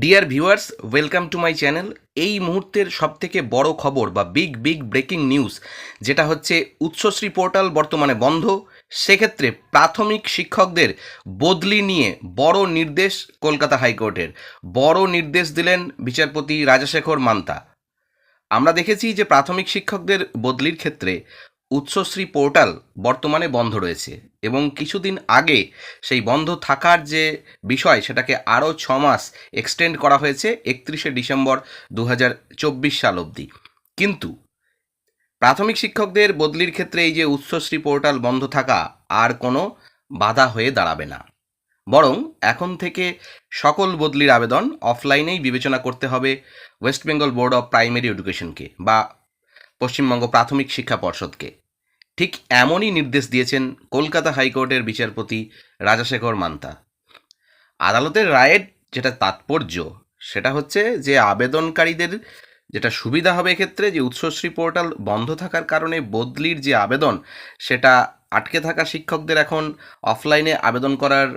Dear viewers welcome to my channel এই মুহূর্তের সবথেকে বড় খবর বা বিগ বিগ ব্রেকিং নিউজ যেটা হচ্ছে উচ্চশ্রী পোর্টাল বর্তমানে বন্ধ। সেক্ষেত্রে প্রাথমিক শিক্ষকদের বদলি নিয়ে বড় নির্দেশ কলকাতা হাইকোর্টের। বড় নির্দেশ দিলেন বিচারপতি রাজাশেখর মান্তা। আমরা দেখেছি যে প্রাথমিক শিক্ষকদের বদলির ক্ষেত্রে উচ্চশ্রী পোর্টাল বর্তমানে বন্ধ রয়েছে এবং কিছুদিন আগে সেই বন্ধ থাকার যে বিষয় সেটাকে আরও ছ মাস এক্সটেন্ড করা হয়েছে একত্রিশে ডিসেম্বর দু হাজার চব্বিশ সাল অবধি। কিন্তু প্রাথমিক শিক্ষকদের বদলির ক্ষেত্রে এই যে উৎসশ্রী পোর্টাল বন্ধ থাকা আর কোনো বাধা হয়ে দাঁড়াবে না। বরং এখন থেকে সকল বদলির আবেদন অফলাইনেই বিবেচনা করতে হবে West Bengal board of primary এডুকেশনকে বা পশ্চিমবঙ্গ প্রাথমিক শিক্ষা পর্ষদকে। ঠিক এমনই নির্দেশ দিয়েছেন কলকাতা হাইকোর্টের বিচারপতি রাজাশেখর মান্তা। আদালতের রায়ের যেটা তাৎপর্য, সেটা হচ্ছে যে আবেদনকারীদের যেটা সুবিধা হবে এক্ষেত্রে যে উৎসশ্রী পোর্টাল বন্ধ থাকার কারণে বদলির যে আবেদন, সেটা আটকে থাকা শিক্ষকদের এখন অফলাইনে আবেদন করার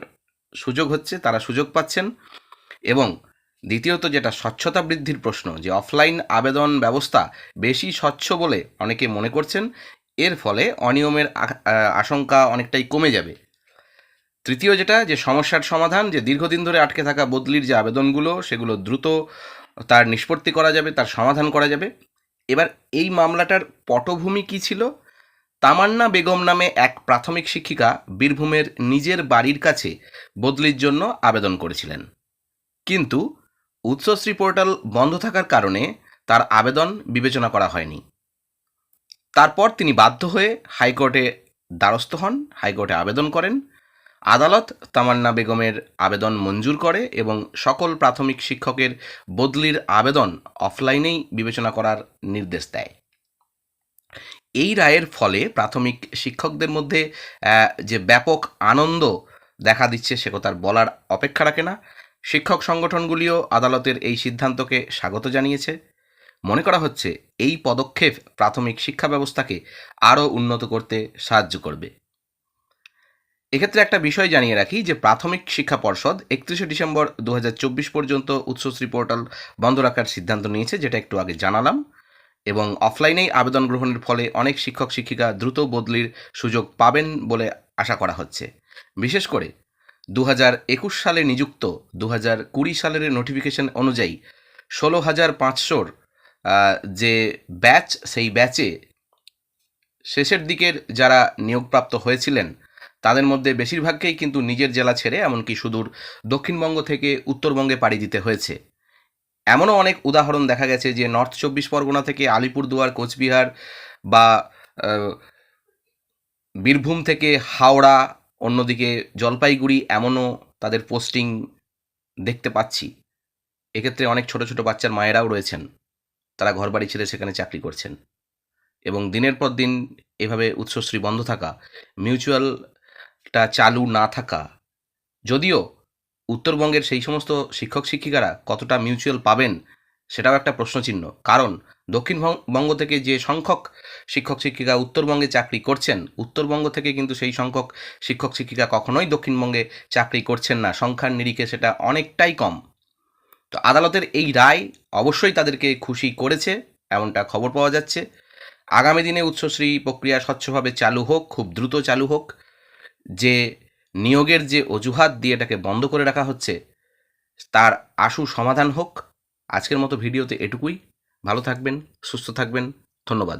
সুযোগ হচ্ছে, তারা সুযোগ পাচ্ছেন। এবং দ্বিতীয়ত যেটা স্বচ্ছতা বৃদ্ধির প্রশ্ন, যে অফলাইন আবেদন ব্যবস্থা বেশি স্বচ্ছ বলে অনেকে মনে করছেন এর ফলে অনিয়মের আশঙ্কা অনেকটাই কমে যাবে। তৃতীয় যেটা, যে সমস্যার সমাধান, যে দীর্ঘদিন ধরে আটকে থাকা বদলির যে আবেদনগুলো, সেগুলো দ্রুত তার নিষ্পত্তি করা যাবে, তার সমাধান করা যাবে। এবার এই মামলাটার পটভূমি কী ছিল? তামান্না বেগম নামে এক প্রাথমিক শিক্ষিকা বীরভূমের নিজের বাড়ির কাছে বদলির জন্য আবেদন করেছিলেন। কিন্তু উচ্চশ্রী পোর্টাল বন্ধ থাকার কারণে তার আবেদন বিবেচনা করা হয়নি। তারপর তিনি বাধ্য হয়ে হাইকোর্টে দ্বারস্থ হন, হাইকোর্টে আবেদন করেন। আদালত তামান্না বেগমের আবেদন মঞ্জুর করে এবং সকল প্রাথমিক শিক্ষকের বদলির আবেদন অফলাইনেই বিবেচনা করার নির্দেশ দেয়। এই রায়ের ফলে প্রাথমিক শিক্ষকদের মধ্যে যে ব্যাপক আনন্দ দেখা দিচ্ছে সে কথার বলার অপেক্ষা রাখে না। শিক্ষক সংগঠনগুলিও আদালতের এই সিদ্ধান্তকে স্বাগত জানিয়েছে। মনে করা হচ্ছে এই পদক্ষেপ প্রাথমিক শিক্ষা ব্যবস্থাকে আরও উন্নত করতে সাহায্য করবে। এক্ষেত্রে একটা বিষয় জানিয়ে রাখি যে প্রাথমিক শিক্ষা পর্ষদ একত্রিশে ডিসেম্বর দু হাজার চব্বিশ পর্যন্ত উচ্চশ্রী পোর্টাল বন্ধ রাখার সিদ্ধান্ত নিয়েছে, যেটা একটু আগে জানালাম। এবং অফলাইনেই আবেদন গ্রহণের ফলে অনেক শিক্ষক শিক্ষিকা দ্রুত বদলির সুযোগ পাবেন বলে আশা করা হচ্ছে। বিশেষ করে দু একুশ সালে নিযুক্ত দু কুড়ি সালের নোটিফিকেশন অনুযায়ী ষোলো হাজার পাঁচশোর যে ব্যাচ সেই ব্যাচে শেষের দিকের যারা নিয়োগপ্রাপ্ত হয়েছিলেন, তাদের মধ্যে বেশিরভাগকেই কিন্তু নিজের জেলা ছেড়ে, এমনকি সুদূর দক্ষিণবঙ্গ থেকে উত্তরবঙ্গে পাড়ি দিতে হয়েছে। এমনও অনেক উদাহরণ দেখা গেছে যে, নর্থ চব্বিশ পরগনা থেকে আলিপুরদুয়ার, কোচবিহার বা বীরভূম থেকে হাওড়া, অন্যদিকে জলপাইগুড়ি, এমনও তাদের পোস্টিং দেখতে পাচ্ছি। এক্ষেত্রে অনেক ছোট ছোট বাচ্চার মায়েরাও রয়েছেন। তারা ঘরবাড়ি ছেড়ে সেখানে চাকরি করছেন। এবং দিনের পর দিন এভাবে উৎসশ্রী বন্ধ থাকা, মিউচুয়ালটা চালু না থাকা, যদিও উত্তরবঙ্গের সেই সমস্ত শিক্ষক শিক্ষিকারা কতটা মিউচুয়াল পাবেন সেটাও একটা প্রশ্নচিহ্ন। কারণ দক্ষিণবঙ্গ থেকে যে সংখ্যক শিক্ষক শিক্ষিকা উত্তরবঙ্গে চাকরি করছেন, উত্তরবঙ্গ থেকে কিন্তু সেই সংখ্যক শিক্ষক শিক্ষিকা কখনোই দক্ষিণবঙ্গে চাকরি করছেন না। সংখ্যার নিরিখে সেটা অনেকটাই কম। তো আদালতের এই রায় অবশ্যই তাদেরকে খুশি করেছে, এমনটা খবর পাওয়া যাচ্ছে। আগামী দিনে উচ্চশ্রী প্রক্রিয়া স্বচ্ছভাবে চালু হোক, খুব দ্রুত চালু হোক, যে নিয়োগের যে অজুহাত দিয়ে এটাকে বন্ধ করে রাখা হচ্ছে, তার আশু সমাধান হোক। আজকের মতো ভিডিওতে এটুকুই। ভালো থাকবেন, সুস্থ থাকবেন। ধন্যবাদ।